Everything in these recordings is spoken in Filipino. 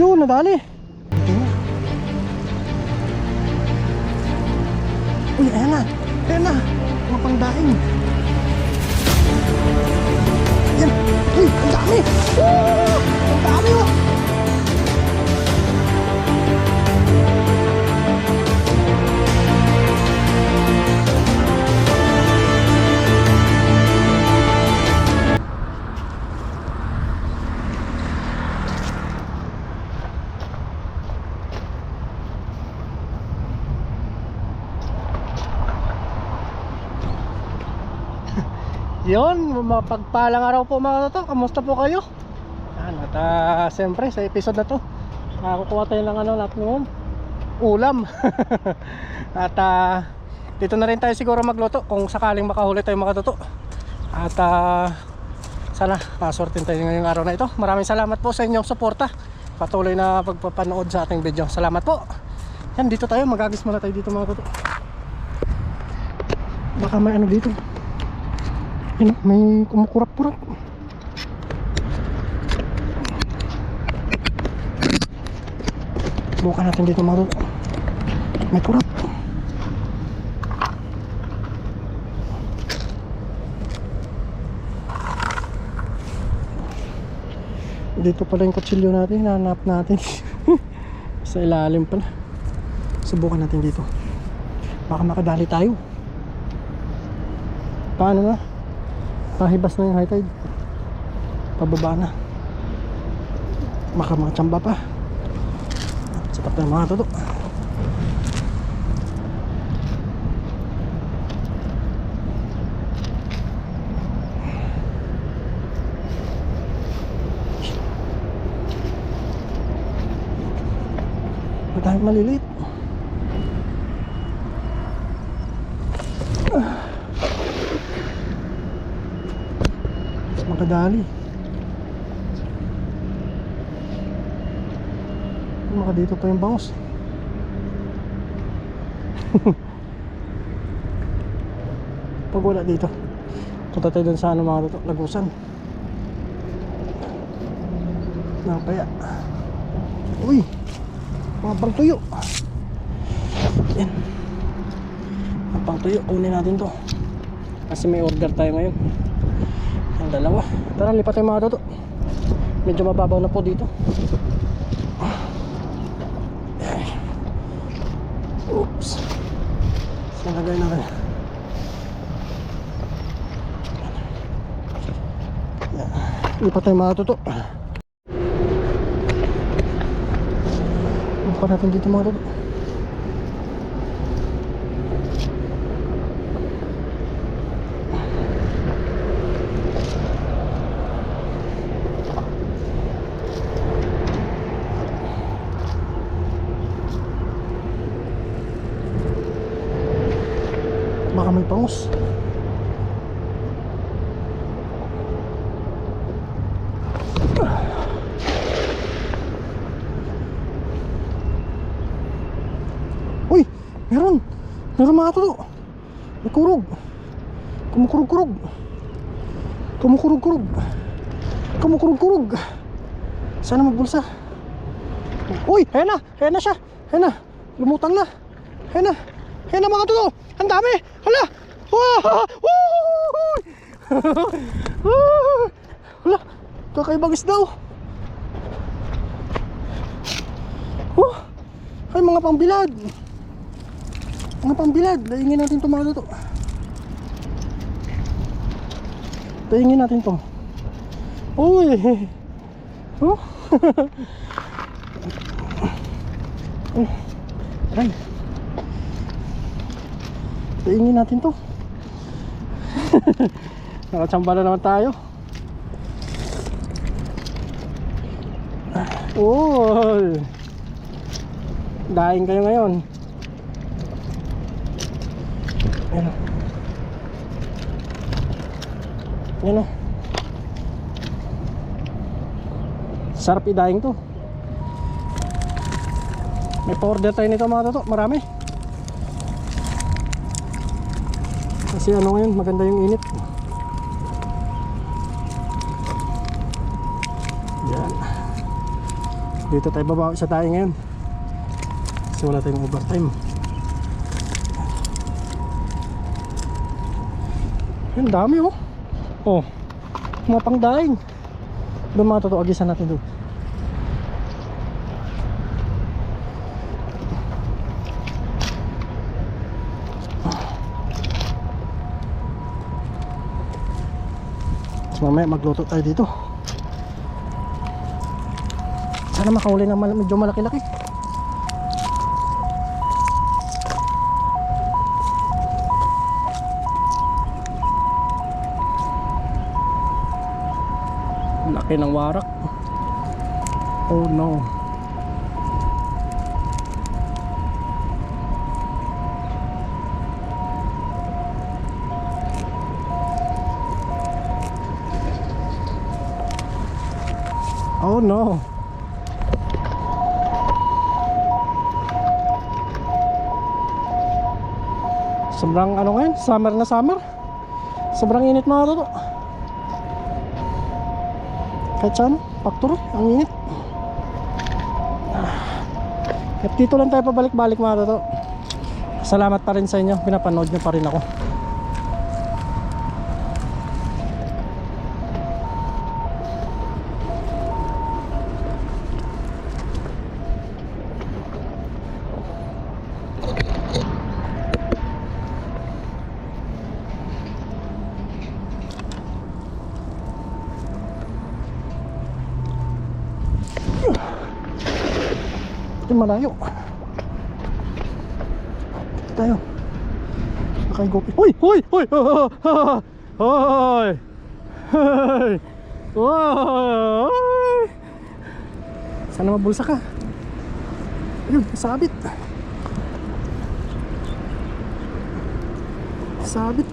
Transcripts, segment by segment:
Yun, nadali. Uy, ayan na. Ayan na. Mga pangdaing. Ayan. Uy, ang dami. Woo! Oh. Yun, mapagpalang araw po mga toto. Kamusta po kayo? Yan, at ah, siyempre sa episode na to, nakakukuha tayo ng ano natin ngayon. Ulam. at ah, dito na rin tayo siguro magluto kung sakaling makahuli tayo mga toto. At ah, sana pasortin tayo ngayong araw na ito. Maraming salamat po sa inyong suporta. Patuloy na pagpapanood sa ating video. Salamat po. Yan, dito tayo. Magagis muna tayo dito mga toto. Baka may ano dito. Yun, may kumukurap-kurap. Bukan natin dito mga tol. May kurap. Dito pala yung kutsilyo natin, hanap natin. Sa ilalim pala. Subukan natin dito. Baka makadali tayo. Paano na? Pahibas na yung high tide. Pababa na. Baka mga tsamba pa. Sapat na yung mga toto. Madami maliliit. Makadali. Maka dito pa yung bangos. Pag wala dito. Punta tayo dun sa ano mga dito, lagusan. Napaya. Uy! Mga pangtuyo. Yan. Mga pangtuyo. Kunin natin to. Kasi may order tayo ngayon. Dalawa. Tara, lipat tayo mga toto. Medyo mababaw na po dito. Oops. Saan lagay natin? Yan. Lipat tayo mga toto. Lipat natin dito mga toto. Baka may pangus. Uy! Meron! Meron mga tulo! May kurog! Kumukurog-kurog! Kumukurog-kurog! Kumukurog-kurog! Sana magbulsa! Uy! Ayan na! Ayan na siya! Ayan na! Lumutang na! Ayan na! Ayan na mga tulo! Ang dami! Hala! Wow! Hala! Kakaibang isda oh! Oh! Ay mga pangbilad! Mga pangbilad! Laingin natin ito mga tuto. Laingin natin ito. Uy! Oh! oh! Aray! Tingin natin to. Nakachamba na naman tayo. Oh! Daing kayo ngayon. Ayan o. Ayan o. Sarap idaing to. May pa-order tayo nito mga toto. Marami. Kasi ano ngayon, maganda yung init. Yan. Dito tayo babawi sa tayo ngayon. Kasi wala tayong overtime. Ang dami oh. Oh. Mga pangdaing. Doon mga totoo, agisan natin doon. Tapos mamaya magluto tayo dito. Sana makahuli ng medyo malaki-laki. Laki ng warak. Oh no. Oh no. Sobrang ano ngayon, summer na summer. Sobrang init mga toto. Kahit saan, factory, ang init. Ah. At dito lang tayo pabalik-balik mga toto. Salamat pa rin sa inyo, pinapanood nyo pa rin ako. Malayo. Tayo. Nakaigopi. Hoy! Hoy! Hoy! Hoy! Hoy! Hoy! Sana mabulsa ka. Ayun, sabit. Sabit.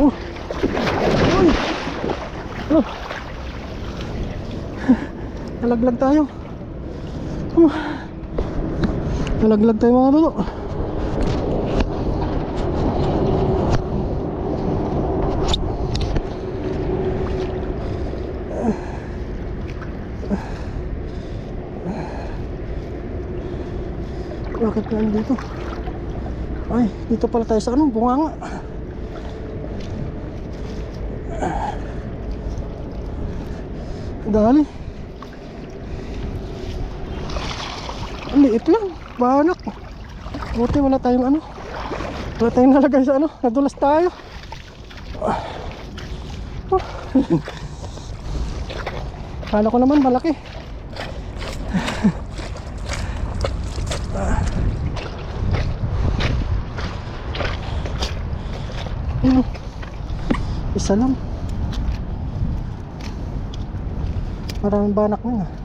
Oh! Hoy! Oh! Nalaglag tayo. Uh, nalaglag tayo mga lolo. Bakit na dito? Ay, dito pala tayo sa ano, bunganga. Dali. Liit lang. Banak. Buti wala tayong ano. Wala tayong nalagay sa ano. Nadulas tayo. Ah. Kala ko naman malaki. Ano? Isa lang. Maraming banak na.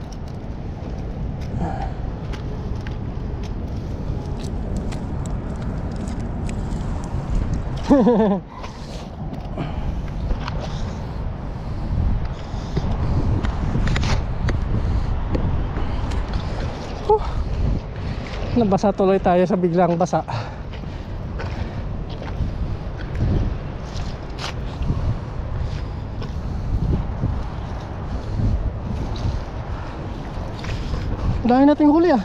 Huh. Nabasa tuloy tayo sa biglang basa. Dahil nating huli ah.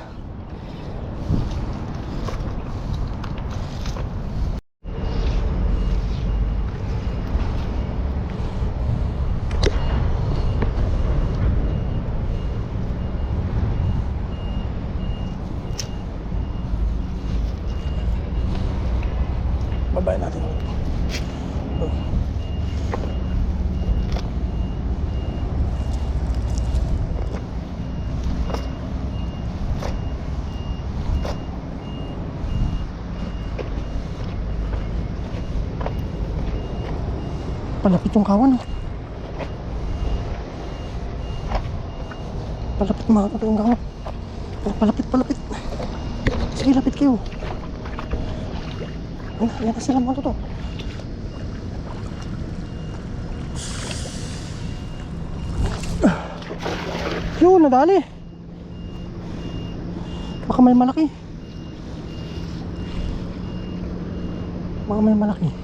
Babae natin. Oh. Palapit yung kawan. oh. Palapit mga kapatid yung kawan. Palapit, palapit. Sige, lapit kayo. Ayan, ayan na sila mga totoo. Yun, nadali. Baka may malaki. Baka may malaki.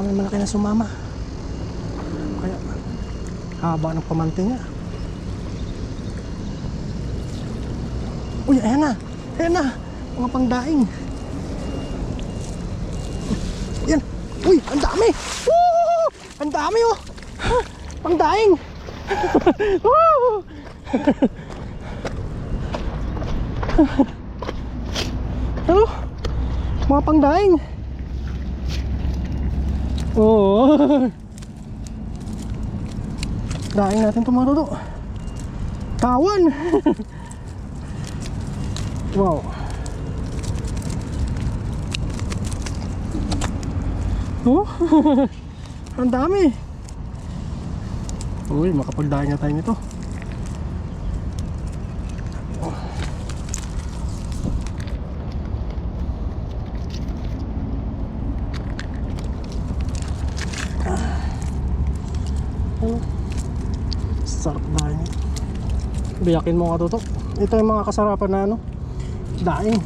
May malaki na sumama. Kaya, haba ng pamante niya. Uy, ayan na. Ayan na. Mga pangdaing. Yan. Uy, ang dami. Woo! Ang dami oh. Ha, Pangdaing. Woo! Ano? Mga pangdaing. Oo. Daing natin ito mga toto. Tawan. wow. Oh. Ang dami. Uy, makapagdaing na tayo nito. Sarap daing. Biyakin mo to. Ito yung mga kasarapan na ano. Daing.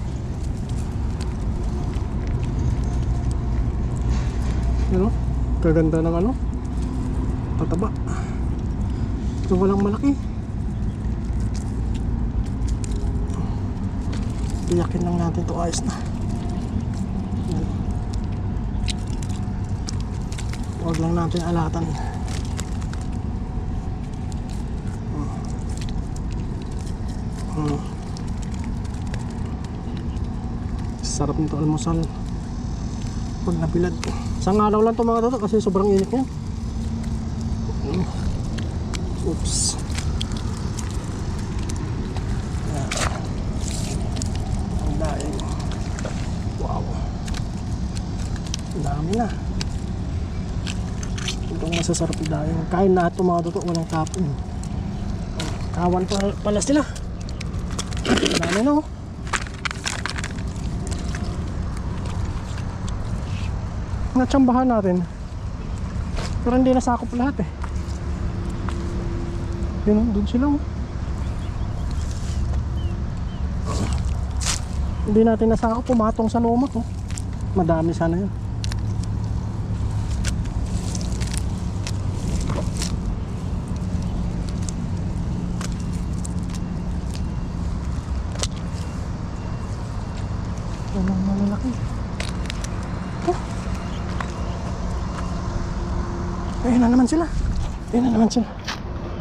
Ano? Kaganda ng ano. Tataba. Ito walang malaki. Biyakin lang natin to ayos na. Huwag lang natin alatan. Hmm. Sarap nito almusal. Pag nabilad. Isang araw lang to mga toto kasi sobrang init niya. Hmm. Oops. Ang daing. Wow. Ang dami na. Itong masasarap yung daing. Kain na ito mga toto. Walang kapon. Kawan pa pala sila. Dami na oh. Natsambahan natin. Pero hindi nasakop lahat eh. Yun dun sila oh. Hindi natin nasakop, pumatong sa lumak oh. Madami sana yun. Walang malalaki. Oh. Ayun na naman sila. Ayun na naman sila.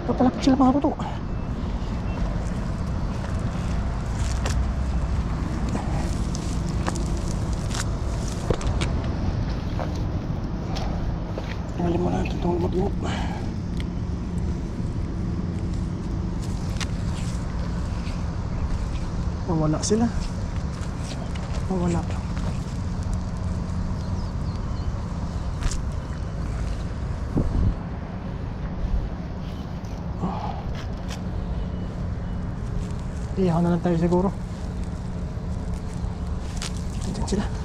Papalapit sila mga tuto. Tingnan mo natin itong mag-move. Mawala sila. Mawala. Iyaw na lang tayo siguro. Diyan sila.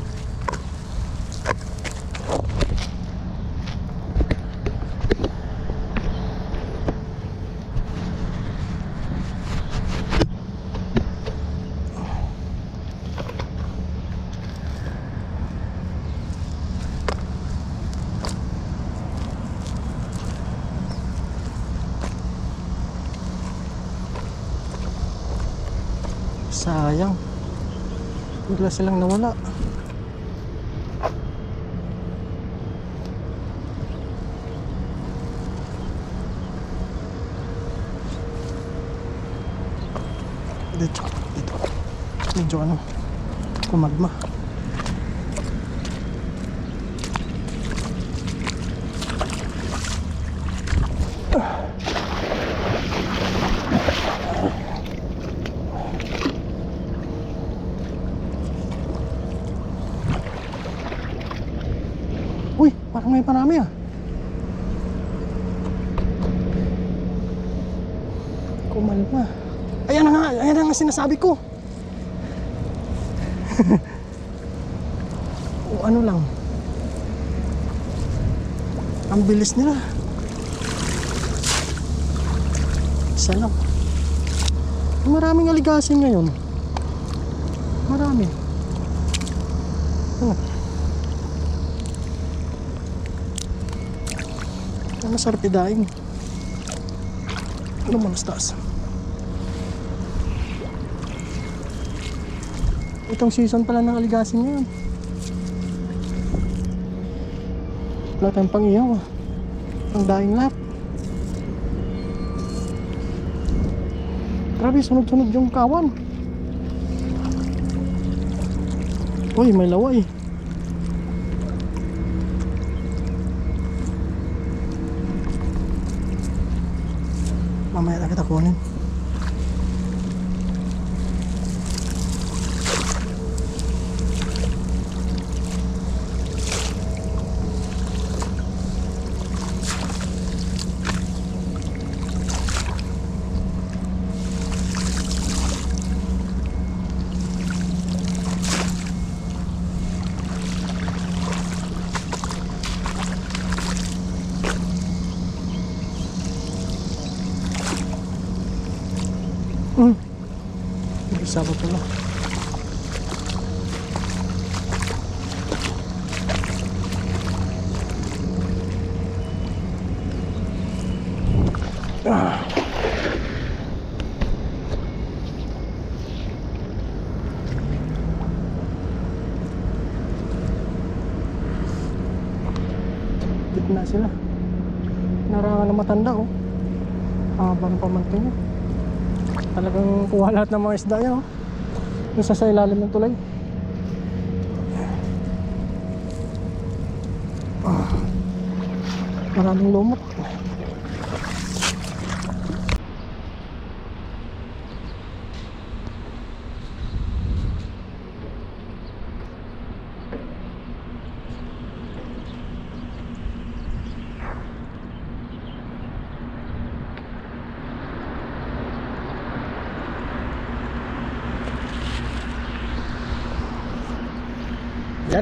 Bigla silang nawala. Dito, dito. Medyo ano, kumadma. Uy, parang may parami ah. Kumalma. Ayan na nga, ayan na nga sinasabi ko. o ano lang. Ang bilis nila. Isa. Maraming aligasin ngayon. Marami. Ang masarap idaing. Ano mo taas? Itong season pala ng aligasing ngayon. Wala tayong pang iyaw ah. Ang daing lahat. Grabe, sunod-sunod yung kawan. Uy, may laway. Mamaya Gitna sila. Narangan na matanda oh. Habang pamantay niya. Talagang kuha lahat ng mga isda yan oh. Nasa sa ilalim ng tulay. Ah, maraming lumot.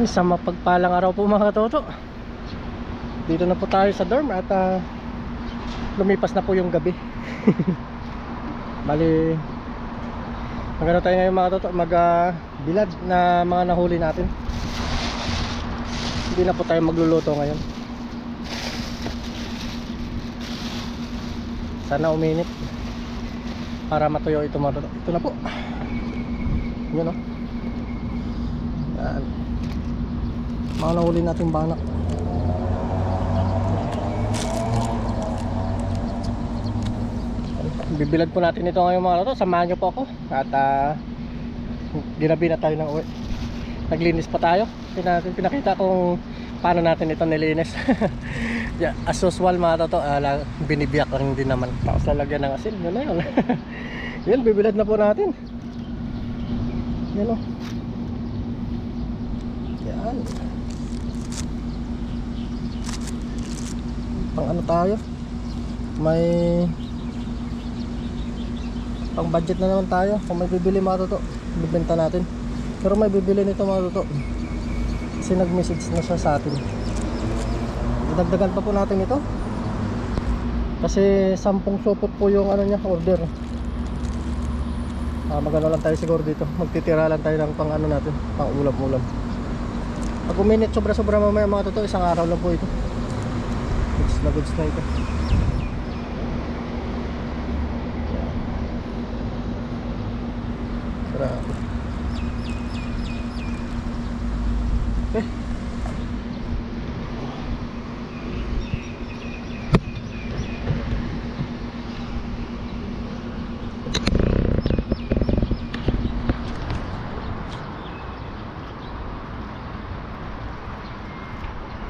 Sa mapagpalang araw po mga katoto. Dito na po tayo sa dorm at ah, lumipas na po yung gabi. Bali, magano tayo ngayon mga katoto, mag ah, bilad na mga nahuli natin. Hindi na po tayo magluluto ngayon. Sana uminit para matuyo ito mga katoto. Ito na po. Yun o. Yan mga nahuli natin banak bibilad po natin ito ngayon mga to samahan nyo po ako. At uh, ginabi na tayo ng uwi. Naglinis pa tayo. Pina, pinakita kung paano natin ito nilinis. Yeah, as usual mga to uh, binibiyak lang din naman. Tapos lalagyan ng asin. Yun na yun. Yun bibilad na po natin. Yun o yan pang ano tayo? May pang budget na naman tayo. Kung may bibili mga toto bibenta natin. Pero may bibili nito mga toto kasi nag message na siya sa atin. Dagdagan pa po natin ito. Kasi sampung supot po yung ano niya order. Ah, magano lang tayo siguro dito. Magtitira lang tayo ng pang ano natin pang ulam ulam pag uminit sobra sobra mamaya mga toto isang araw lang po ito goods na goods na ito Sarap. Okay.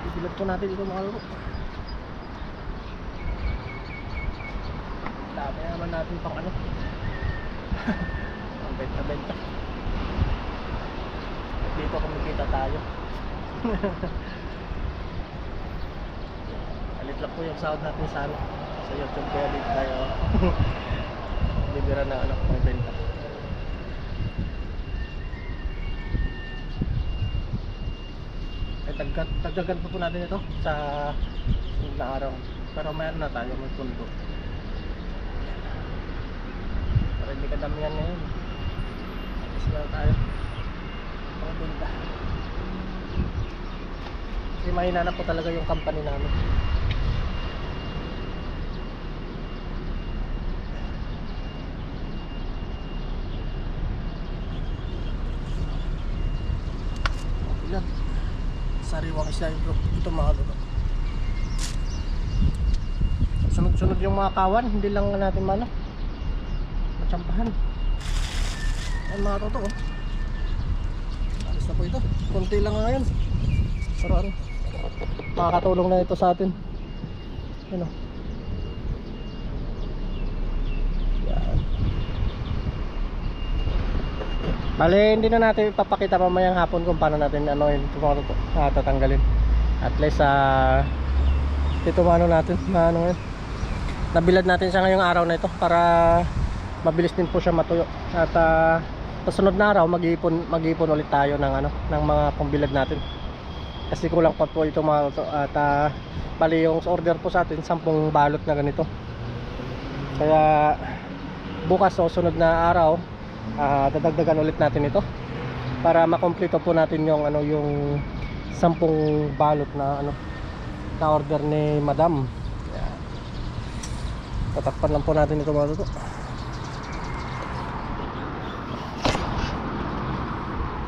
Ibilad po natin ito mga laro. Dami naman natin pang ano. Ang benta-benta. At dito kumikita tayo. Alit lang po yung sahod natin sa ano. Sa YouTube kaya dito tayo. Bibira na ano, pang benta. Ay, dagdag, dagdagan pa po natin ito sa na araw. Pero mayroon na tayo, may pundo. Para hindi ka damihan ngayon. Tapos lang tayo. Pang benta. Kasi mahina na po talaga yung company namin. Yan. Sariwang isda ito, ito mga luto. Sunod-sunod yung mga kawan, hindi lang natin mano. Matsampahan. Ay mga toto oh. Alis na po ito. Konti lang nga ngayon. Pero ano, makakatulong na ito sa atin. Ano? Yan. Bale, hindi na natin ipapakita mamayang hapon kung paano natin ano yun, ah, tatanggalin. At least, ah, ito ano natin, na ano yun. Nabilad natin siya ngayong araw na ito para mabilis din po siya matuyo. At sa sunod na araw, mag-iipon, mag-iipon ulit tayo ng ano, ng mga pambilad natin. Kasi kulang pa po ito mga to. At ah, bali yung order po sa atin, 10 balot na ganito. Kaya bukas o sunod na araw, ah, dadagdagan ulit natin ito para makompleto po natin yung ano yung 10 balot na ano na order ni Madam. Yan. Tatakpan lang po natin ito mga toto.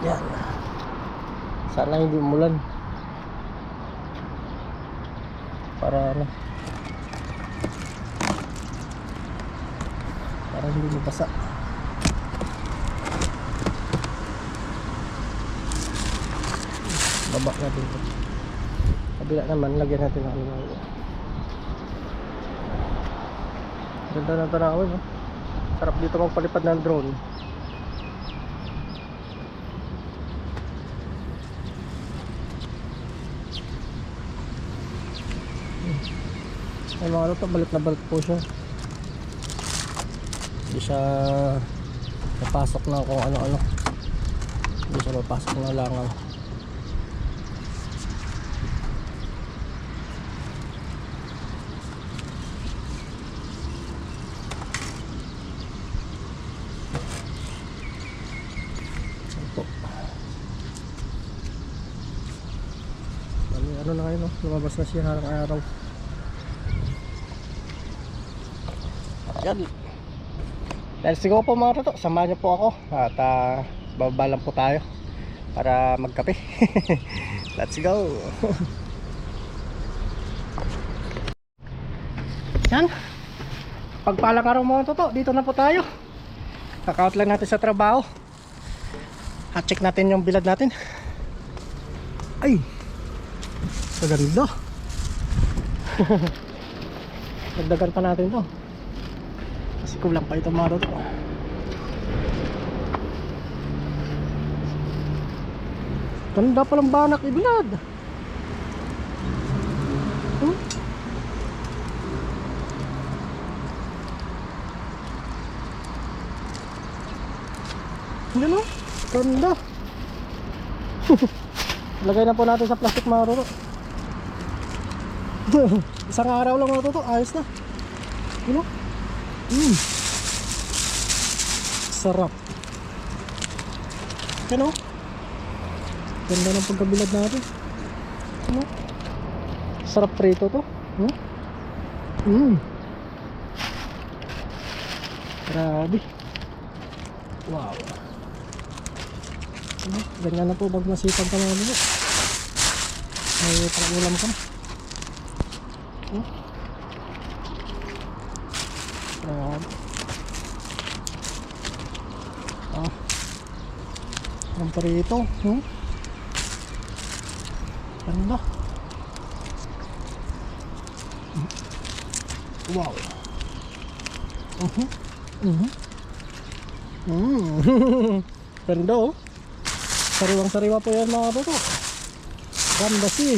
Yan. Sana hindi umulan. Para ano. Para hindi mabasa. Baba natin ito. Kabila naman, lagyan natin ng ano. Ganda ng tanawin, no? Sarap dito magpalipad ng drone. Ay mga luto, balik na balik po siya. Hindi siya napasok na kung ano-ano. Hindi siya napasok na langaw. Ayan po. Bali, ano na kayo no? Lumabas na siya harang araw. Yan. Let's go po mga toto. Samahan niyo po ako. At uh, bababa lang po tayo para magkape. Let's go. Yan. Pagpalang araw mga toto. Dito na po tayo. Kakaut lang natin sa trabaho. At check natin yung bilad natin. Ay. Maganda. Dagdagan pa natin to. Kasi kulang pa ito mga to. Ganda palang banak ibilad. Hmm? Yan o. Ganda. Lagay na po natin sa plastic mga roro. Isang araw lang mga toto. Ayos na. Yun o. Mm. Sarap. Yan o. Ganda ng pagkabilad natin. Ano? Sarap prito to. Hmm? Mm. Grabe. Wow. Ano? Ganyan na po pag masipag ka mga nilo. May pangulam ka na. Grabe. Ah. Ang parito. Hmm? Ganda. Wow. Mhm. Mhm. Mm. Ganda oh. Sariwang sariwa po yan mga toto. Ganda si.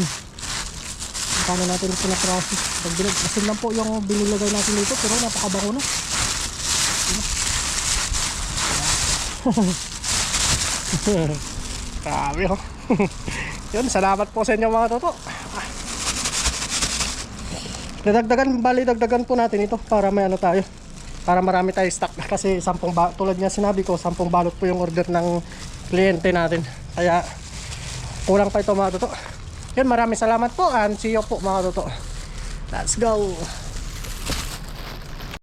Paano natin ito na-process? Pagbilag, asin lang po yung binilagay natin dito pero napakabango na. Grabe oh. Yun, salamat po sa inyo mga toto. Dadagdagan, bali dagdagan po natin ito para may ano tayo. Para marami tayo stock kasi sampung ba tulad niya sinabi ko, sampung balot po yung order ng kliyente natin. Kaya kulang pa ito mga toto. Yun, maraming salamat po and see you po mga toto. Let's go.